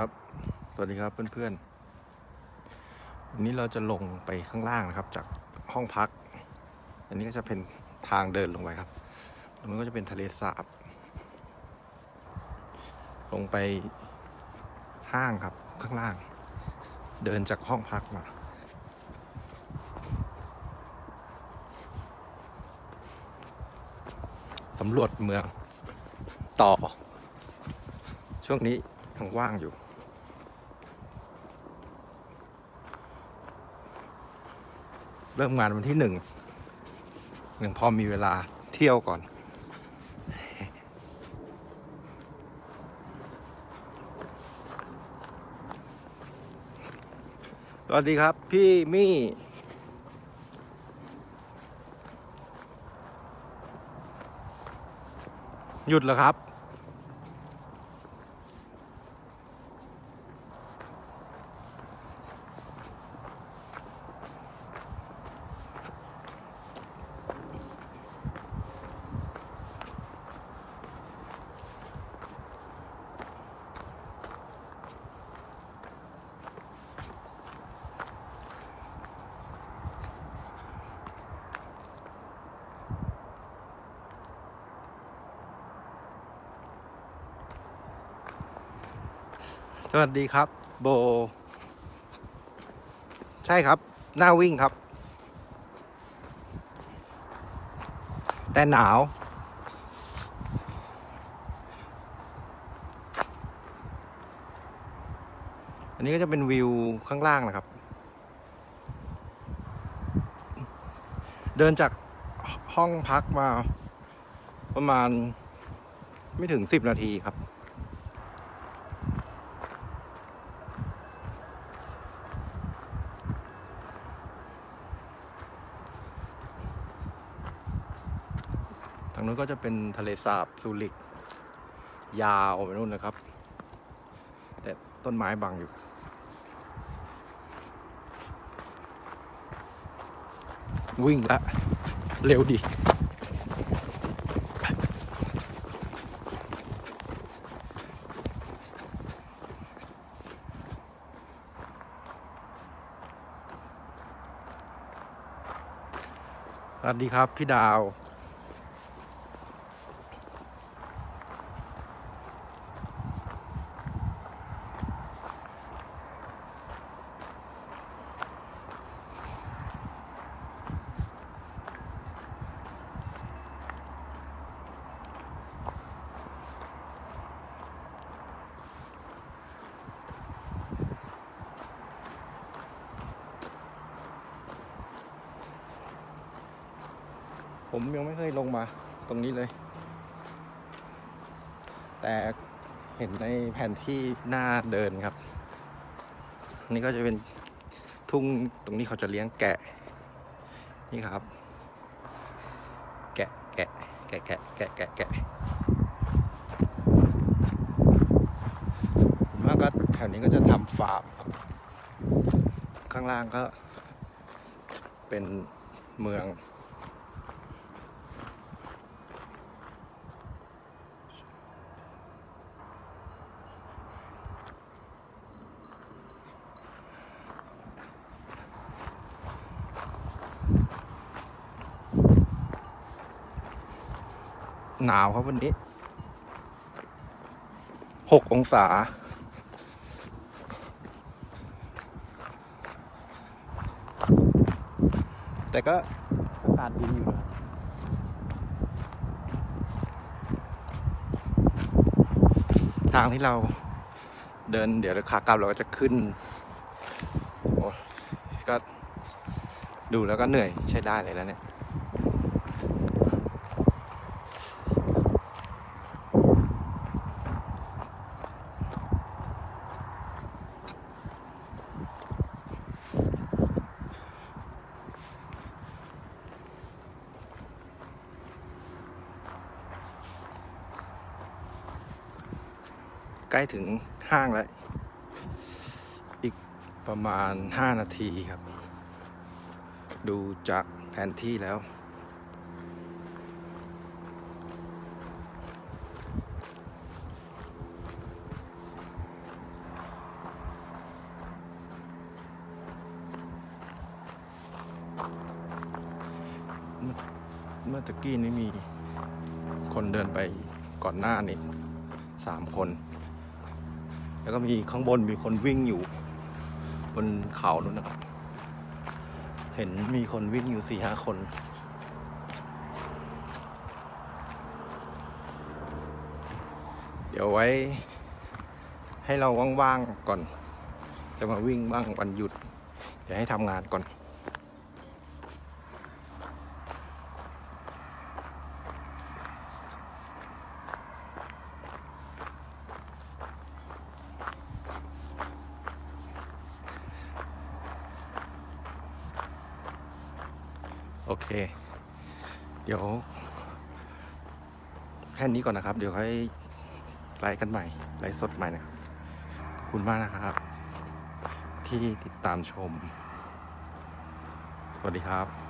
ครับ สวัสดีครับเพื่อนๆ วันนี้เราจะลงไปข้างล่างนะครับ จากห้องพัก อันนี้ก็จะเป็นทางเดินลงไปครับตรงนู้นก็จะเป็นทะเลสาบ ลงไปห้างครับข้างล่าง เดินจากห้องพักมา สำรวจเมืองต่อ ช่วงนี้ยังว่างอยู่ เริ่มงานวันที่หนึ่งยังพอมีเวลาเที่ยวก่อน สวัสดีครับพี่มี่หยุดเหรอครับ สวัสดีครับ โบ ใช่ครับ หน้าวิ่งครับ แต่หนาว อันนี้ก็จะเป็นวิวข้างล่างนะครับ เดินจากห้องพักมาประมาณไม่ถึงสิบนาทีครับางนู้นก็จะเป็นทะเลสาบซูริก ยาวไปนู่นนะครับ แต่ต้นไม้บังอยู่ วิ่งละ เร็วดีสวัสดีครับ พี่ดาว ผมยังไม่เคยลงมาตรงนี้เลย แต่เห็นในแผนที่หน้าเดินครับ นี่ก็จะเป็นทุ่งตรงนี้เขาจะเลี้ยงแกะ นี่ครับ แกะแกะแกะแกะแกะแกะแกะแล้วก็แถวนี้ก็จะทำฟาร์มครับ ข้างล่างก็เป็นเมือง หนาวครับวันนี้หกองศา แต่ก็อากาศดีอยู่นะทางที่เราเดินเดี๋ยวขากลับเราก็จะขึ้นโอ้ก็ดูแล้วก็เหนื่อยใช้ได้เลยแล้วเนี่ย ใกล้ถึงห้างแล้ว อีกประมาณ 5 นาทีครับ ดูจากแผนที่แล้ว เมื่อตะกี้นี่มีคนเดินไปก่อนหน้านี้สามคน แล้วก็มีข้างบนมีคนวิ่งอยู่ บนเขานู้นนะครับ เห็นมีคนวิ่งอยู่สี่ห้าคน เดี๋ยวไว้ ให้เราว่างๆก่อน จะมาวิ่งบ้างวันหยุด เดี๋ยวให้ทำงานก่อน เค เดี๋ยว แค่นี้ก่อนนะครับ เดี๋ยวค่อยไลฟ์กันใหม่ ไลฟ์สดใหม่นะครับขอบคุณมากนะครับ ที่ติดตามชม สวัสดีครับ